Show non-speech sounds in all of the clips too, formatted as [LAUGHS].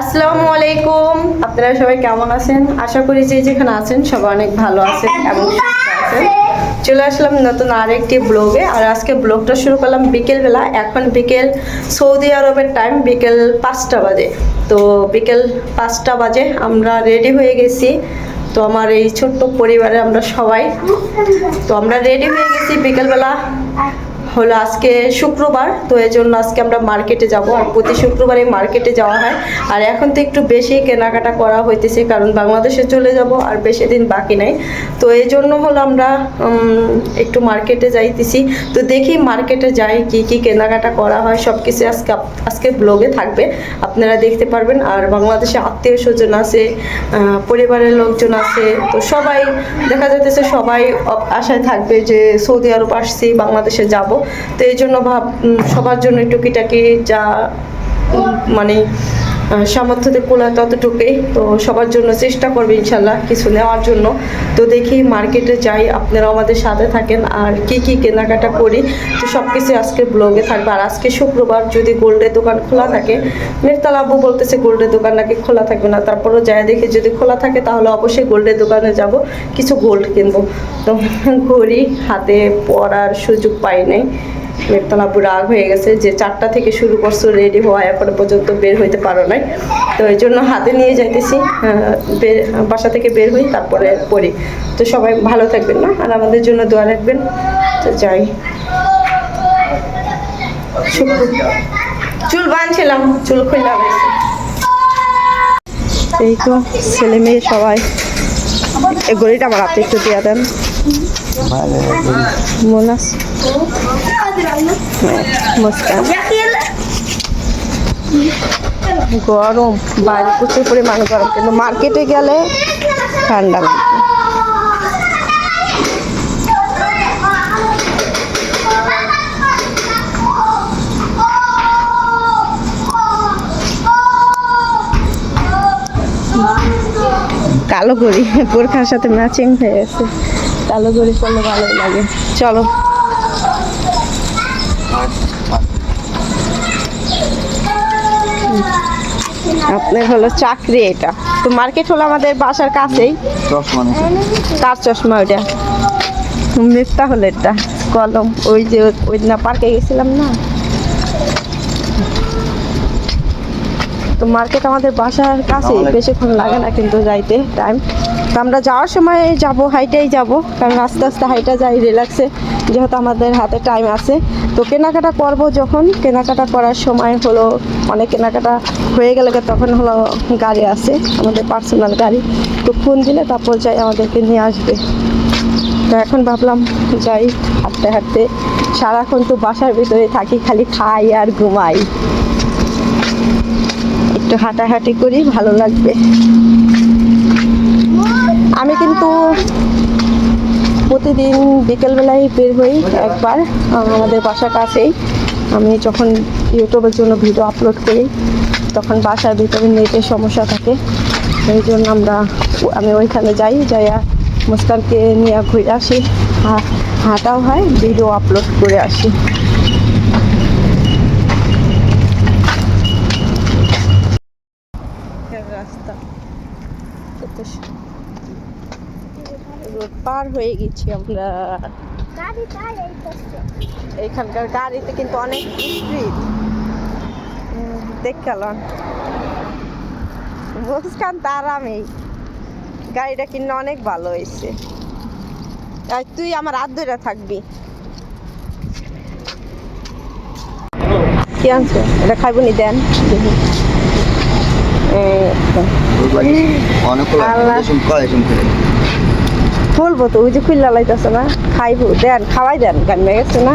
আসসালামু আলাইকুম আপনারা সবাই কেমন আছেন? আশা করি যে যেখানে আছেন সবাই অনেক ভালো আছেন এবং সুস্থ আছেন। চলে আসলাম নতুন আরেকটি ব্লগে। আর আজকে ব্লগটা শুরু করলাম বিকেলবেলা। এখন বিকেল সৌদি আরবের টাইম বিকেল পাঁচটা বাজে। তো বিকেল পাঁচটা বাজে আমরা রেডি হয়ে গেছি। তো আমার এই ছোট্ট পরিবারে আমরা সবাই। তো আমরা রেডি হয়ে গেছি বিকেলবেলা। হলো আজকে শুক্রবার, তো এই জন্য আজকে আমরা মার্কেটে যাব। আর প্রতি শুক্রবারে মার্কেটে যাওয়া হয়। আর এখন তো একটু বেশি কেনাকাটা করা হইতেছে, কারণ বাংলাদেশে চলে যাব আর বেশি দিন বাকি নাই। তো এই জন্য হলো আমরা একটু মার্কেটে যাইতেছি। তো দেখি মার্কেটে যাই, কি কি কেনাকাটা করা হয় সব কিছু আজকে আজকে ব্লগে থাকবে। আপনারা দেখতে পারবেন। আর বাংলাদেশে আত্মীয় স্বজন আছে পরিবারের লোকজন আছে, তো সবাই দেখা যাইতেছে সবাই আশায় থাকবে যে সৌদি আরব আসছি, বাংলাদেশে যাব। তো এই জন্য ভাব সবার জন্য টুকিটাকি যা মানে সামর্থ্যতে কোলা ততটুকুই। তো সবার জন্য চেষ্টা করবে ইনশাল্লাহ কিছু নেওয়ার জন্য। তো দেখি মার্কেটে যাই আপনারা আমাদের সাথে থাকেন। আর কি কি কেনাকাটা করি, তো সব কিছু আজকে ব্লগে থাকবে। আর আজকে শুক্রবার যদি গোল্ডের দোকান খোলা থাকে, মেরতাল আব্বু বলতেছে গোল্ডের দোকান নাকি খোলা থাকবে না। তারপরও যাই দেখি যদি খোলা থাকে, তাহলে অবশ্যই গোল্ডের দোকানে যাব। কিছু গোল্ড কিনবো। তো ঘড়ি হাতে পরার সুযোগ পাই নাই। মেঘতলা পুরো রাগ হয়ে গেছে যে চারটা থেকে শুরু করছ রেডি হওয়া এখনও পর্যন্ত বের হইতে পারো নাই। তো এই জন্য হাতে নিয়ে যাইতেছি বাসা থেকে বের হই তারপরে পড়ি। তো সবাই ভালো থাকবেন না আর আমাদের জন্য দোয়া রাখবেন। তো যাই। চুল বাঁধছিলাম চুল খুললাম এই তো ছেলে মেয়ে সবাই। এই গড়িটা আমার হাতে একটু দিয়ে দেন। মোনাস। গরম বাইরে প্রচুর পরিমাণে গরম, কিন্তু মার্কেটে গেলে ঠান্ডা লাগবে কালো গড়ি, বোরখার সাথে ম্যাচিং হয়ে গেছে। কালো গড়ি করলে ভালোই লাগে। চলো। আপনার হলো চাকরি এটা। তো মার্কেট হলো আমাদের বাসার কাছেই। তার চশমা ওইটা। মিথ্যা হলো এটা। কলম। ওই যে ওই দিন পার্কে গেছিলাম না? তো মার্কেট আমাদের বাসার কাছে বেশিক্ষণ লাগে না কিন্তু যাইতে টাইম তো আমরা যাওয়ার সময় যাব, হাইটেই যাব। কারণ আস্তে আস্তে হাইটা যাই রিল্যাক্সে যেহেতু আমাদের হাতে টাইম আছে। তো কেনাকাটা করব যখন। কেনাকাটা করার সময় হলো, অনেক কেনাকাটা হয়ে গেলে তখন হলো গাড়ি আছে, আমাদের পার্সোনাল গাড়ি। তো ফোন দিলে তারপর যাই, আমাদেরকে নিয়ে আসবে। তো এখন ভাবলাম যাই, হাঁটতে হাঁটতে। সারাক্ষণ তো বাসার ভিতরে থাকি, খালি খাই আর ঘুমাই। একটু হাঁটাহাঁটি করি, ভালো লাগবে। আমি কিন্তু প্রতিদিন বিকেলবেলায় বের হই একবার আমাদের বাসার কাছেই। আমি যখন ইউটিউবের জন্য ভিডিও আপলোড করি, তখন বাসার ভিতরে নেটের সমস্যা থাকে। এই জন্য আমরা আমি ওইখানে যাই, যাইয়া মুস্কানকে নিয়ে ঘুরে আসি হাঁটাও হয়, ভিডিও আপলোড করে আসি রাস্তা কত সু- রোড পার হয়ে গেছি আমরা এখানকার গাড়িতে কিন্তু অনেক স্পিড দেখ গেলাম তার আমি গাড়িটা কিনে অনেক ভালো হয়েছে আর তুই আমার হাত ধরে থাকবি কি আনছো এটা খাইব নি দেন এই, বলব তো, ওই যে খুললা লাইতেছে না, খাইবো, দেন, খাওয়াই দেন, গান গেছে না।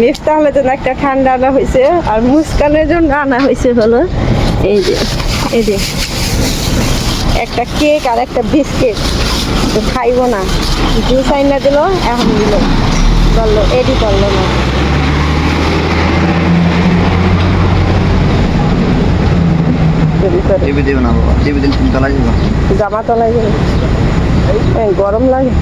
মিফতা হলে জন্য একটা ঠান্ডা আনা হয়েছে আর মুস্কানের জন্য আনা হয়েছে হলো, এই যে এই যে, একটা কেক আর একটা বিস্কিট খাইবো না। জুস আইনা দিল, এখন দিল, বলল, এডি করল না। দেরি করে টিভি দেবে না বাবা টিভি দিন তুমি চালাই যাবে। জামা তলায় গরম লাগে।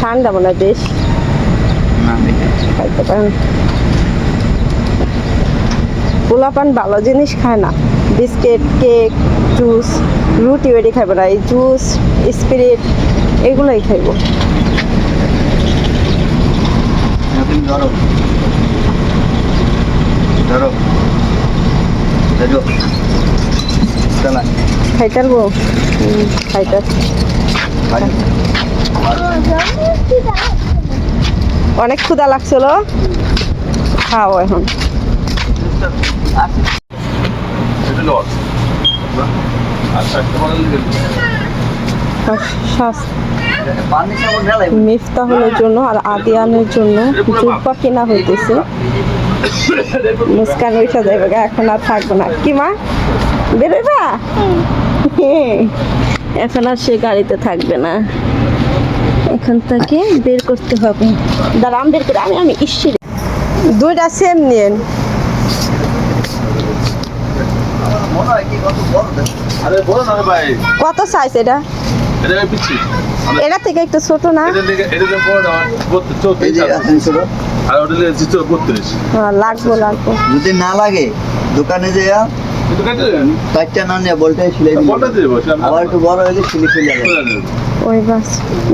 ঠান্ডা মনে হয় বেশ। পোলাপান ভালো জিনিস খায় না। বিস্কিট কেক জুস রুটি বেটি খাইব না। এই জুস স্পিরিট এগুলোই খাইব। ধরো। চালা। অনেক ক্ষুদা লাগছিল। খাও এখন। সাবন ঢালাই মিফতাহুলের জন্য আর আদিয়ানের জন্য জুব্বা কিনা হইতেছে। মুস্কান উঠা যাবে গা, এখন আর থাকব না। কি মা? বেরোবা এখন আর সে গাড়িতে থাকবে না। এখন তাকে বের করতে হবে। দাঁড়া আমি বের করে আমি আমি ইসি দুইটা সেম নিয়েন। কি কত বড় দেখ আরে বলো না রে ভাই। কত সাইজ এটা? এটা থেকে একটু ছোট না? হ্যাঁ, লাগবো লাগবো। যদি না লাগে দোকানে যে কিন্তু কেটে না নিয়ে সিলাই আবার একটু বড় হলে সিলি খুলে ওই বাস।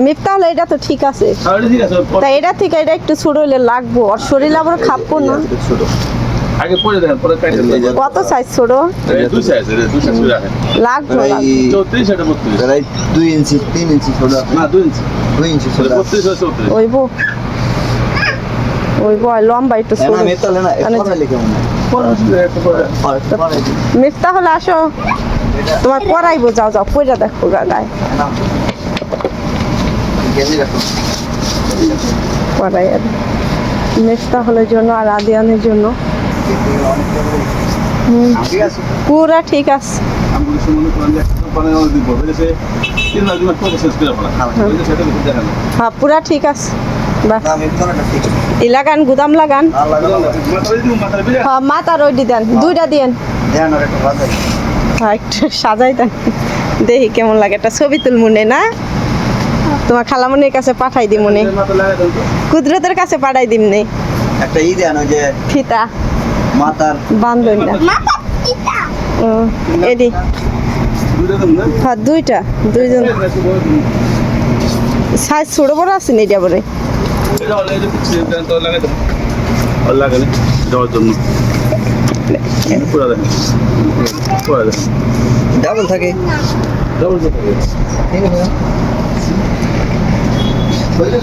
মিফতাহুল এটা তো ঠিক আছে। তাহলে ঠিক আছে তা এটা থেকে এটা একটু ছোট হইলে লাগবো। আর শরীর আবার খাব না। ছোট। আগে পরে দেখেন পরে কাটে কত সাইজ ছোট? দুই সাইজ এটা দুই সাইজ রাখেন। চৌত্রিশ এটা বত্রিশ। প্রায় দুই ইঞ্চি তিন ইঞ্চি ছোট। না দুই ইঞ্চি। দুই ইঞ্চি ছোট। আছে। বত্রিশ আর চৌত্রিশ। ওইব। ওইব আর লম্বা একটু ছোট না, না, মানে। মিফতা হলে আসো। তোমার পরাইবো যাও যাও পয়রা দেখো গায়ে। গেঞ্জি আর মিফতা হলের জন্য আর আদিয়ানের জন্য। পুরা ঠিক আছে। হ্যাঁ পুরা ঠিক আছে। ই লাগান গুদাম লাগান। হ্যাঁ মাথার ওই দেন দুইটা দিয়েন। হ্যাঁ একটু সাজাই দেন। দেখি কেমন লাগে একটা ছবি তুল মনে না? তোমার খালামনির কাছে পাঠাই দি মনে। মাথা লাগাই দেন তো কুদরতের কাছে পাঠাই দিম নে। একটা ই দেন ওই যে ফিতা। মাথার বান্ধন না ও, এডি হ্যাঁ দুইটা দুইজন। সাইজ ছোট বড় আছে নি এটা বলে লাগালে দেওয়ার জন্য ডাবল থাকে। ডবল থাকে ঠিক আছে শরীরে যদি স্টিল আছে না ডাবল তো থাকে আদি কল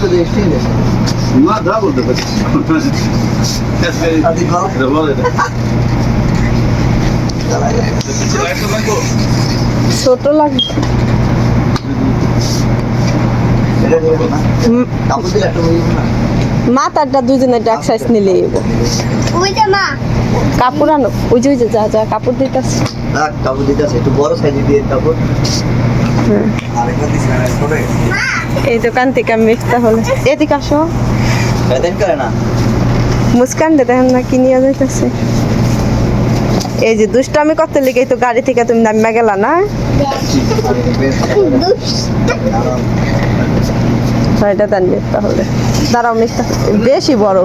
এটা বলে এটা চালাই যায়। পিচ্ছি লাইট তো লাগো ছোট লাগে। এটা দেবো না হুম, কাপড় দিলে একটা যাবে না মাথারটা দুজনের ডাক সাইজ নিলে কাপড় আনো। ওই যে ওই যে যা যা কাপড় দিতেছে। না কাপড় দিতে আছে একটু বড় সাইজ দিয়ে কাপড়। এই দোকান থেকে মিফতা হলে এদিকে আসো মুস্কান দে দেখেন না কি নিয়ে যাইতেছে এই যে দুষ্টামি করতে লেগে তো গাড়ি থেকে তুমি নামিয়া গেলা না এটা দেন মিথ্যা হলে দাঁড়াও মিথ্যা বেশি বড়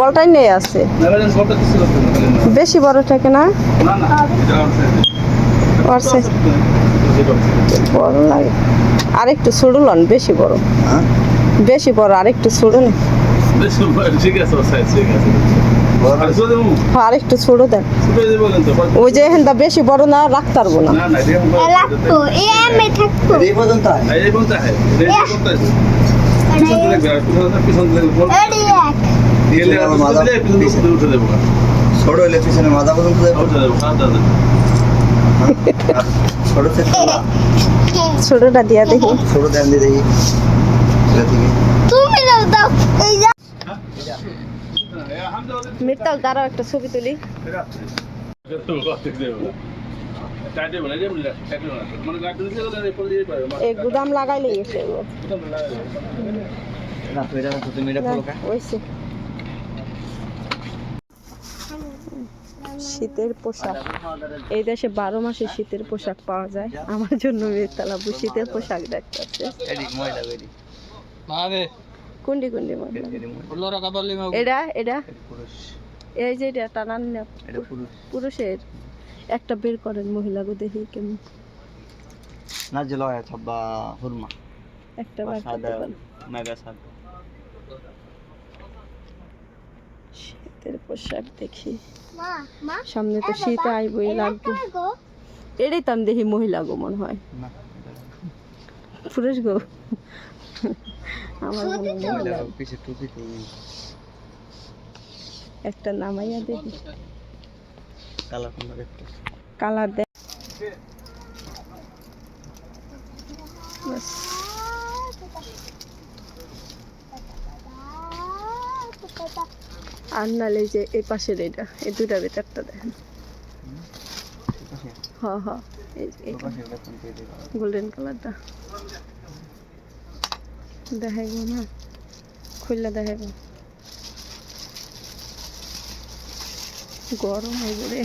বলটাই নেই আছে বেশি বড় থাকে না size বড় লাগে। আরেকটু ছোট লন বেশি বড় হ্যাঁ? বেশি বড় আরেকটু ছোট না হ্যাঁ আরেকটু ছোট দেন। ওই যে এখানটা বেশি বড় না রাখতে পারব না। ছোট পিছনে মাথা পর্যন্ত ছোটটা দিয়া দেখি। ছোট দেন দিয়ে দেখি তুমি দাও দাও এই যা মির্তাল দাঁড়াও একটা ছবি তুলি এই গুদাম লাগাইলে গেছে এগুলো। না তো এটা না তো তুমি এটা না, ফলো কা হইছে। শীতের পোশাক। এই দেশে বারো মাসে শীতের পোশাক পাওয়া যায়। আমার জন্য আব্বু শীতের পোশাক দেখতেছে কোনটি মহিলা এটি এটা? এই যে এটা টানান না পুরুষের। একটা বের করেন মহিলাকে দেখি কেমন। নাজল হয় বা হুরমা। একটা বার মেগা সাদা। শীতের পোশাক দেখি। মা মা সামনে তো শীত আইবই লাগবে। এটাই তো আমি দেখি মহিলা গো মনে হয়। পুরুষ গো। আমার একটা নামাইয়া দেখি। কালার দেখ আর নালে যে এই পাশের এটা এই দুটা ভেতরটা দেখেন। হ হ গোল্ডেন কালারটা দেখাইব না? খুললে দেখাইব। গরম হয়ে রে।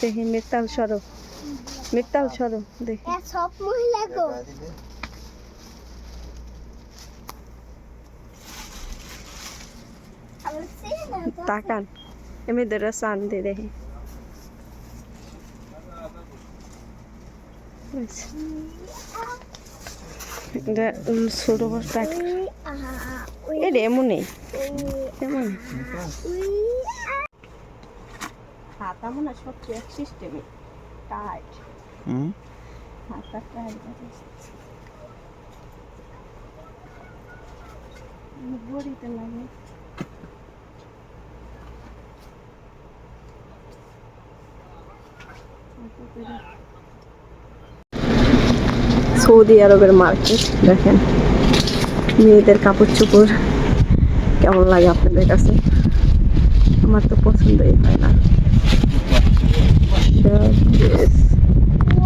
দেখি মেতাল সরো। মিত্তাল সরো দেখি। এ সব মহিলা গো। সিনা তাকান এমনি ধরে চান দিয়ে দেখি। উম ছোট বস্তা এটা এমনই এমন ওই হাতা এক সিস্টেমে টাইট সৌদি আরবের মার্কেট দেখেন। মেয়েদের কাপড় চোপড় কেমন লাগে আপনাদের কাছে? আমার তো পছন্দই হয় না।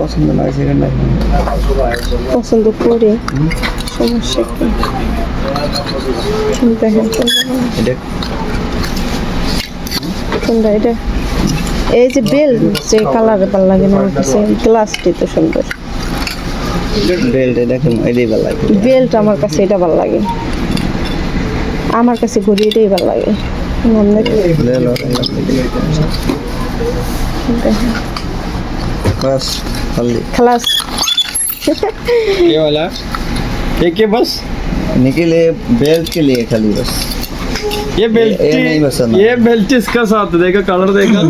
পছন্দ না সেটা পছন্দ করে। সমস্যা কি? কোনটা এটা এই যে বেল যে কালারে ভালো লাগে না আমার কাছে গ্লাসটি তো সুন্দর। বেলটা দেখেন এটাই ভালো লাগে। বেলটা আমার কাছে এটা ভালো লাগে। আমার কাছে ঘুরি এটাই ভালো লাগে। দেখেন। हल्दी खलास। ये वाला। ये के बस। निकले बेल्ट के लिए खाली बस। ये बेल्टी ये बेल्टी इसका साथ देगा कलर देगा।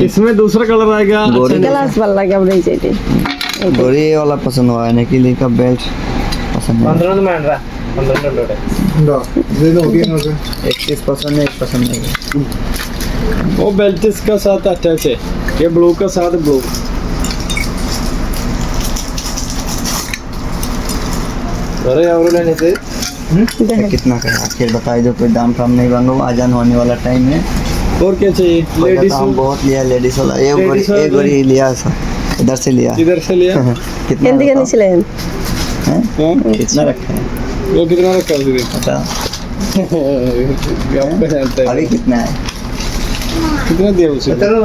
[COUGHS] इसमें दूसरा कलर आएगा। ग्लास वाला क्या नहीं चाहिए। गोरी ये वाला पसंद हुआ है निकले का बेल्ट पसंद है 15 में रहा 15 में लोड। है दो ये दो तीन हो गए 21 पसंद है एक पसंद नहीं वो बेल्ट इसका साथ अच्छा है ये ब्लू का साथ ब्लू। अरे और लेने थे हम्म? कितना का आखिर बताए जो कोई दाम कम नहीं बनो आजान होने वाला टाइम है। और क्या चाहिए? लेडीज़ हम बहुत लिया लेडीज़ वाला। एक गोरी एक गोरी लिया सर। इधर से लिया। इधर से लिया। [LAUGHS] कितना हिंदी का निचले हैं? हाँ? कितना रखा है? वो कितना रखा है उसने पता? [LAUGHS] अभी कितना है? कितना दिया उसे? चलो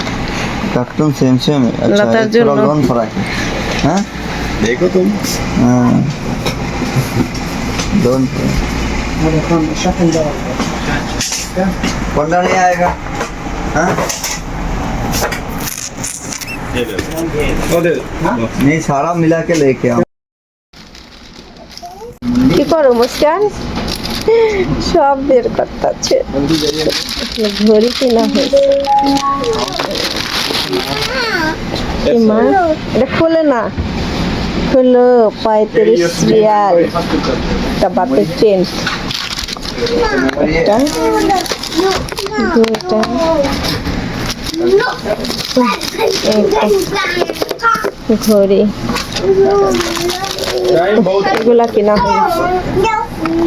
कार्टून सेम सेम है अच्छा लतार एक जो थोड़ा लो- लोन फर्क है हाँ देखो तुम हाँ लोन पंडा नहीं आएगा हाँ वो दे दो। नहीं सारा मिला के लेके आओ কি করো মুস্কান সব বের করতে আছে ঘড়ি কেনা হয়েছে কি মা, এটা খোলে না। খোলো, পঁয়ত্রিশ রিয়াল। একটা বাতের চেন। একটা ঘড়ি। এগুলা কেনা হয়েছে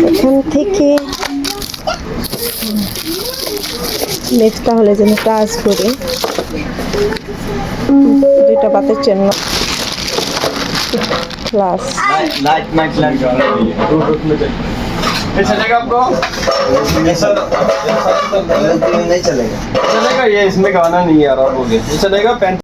এখান থেকে নেক্সট তাহলে যেন কাজ করি। দুইটা বাতের জন্য ক্লাস लाइट नाइट लाइट ये चलेगा आपको ऐसा नहीं चलेगा चलेगा ये इसमें गाना नहीं आ रहा बोलिए ये चलेगा पेन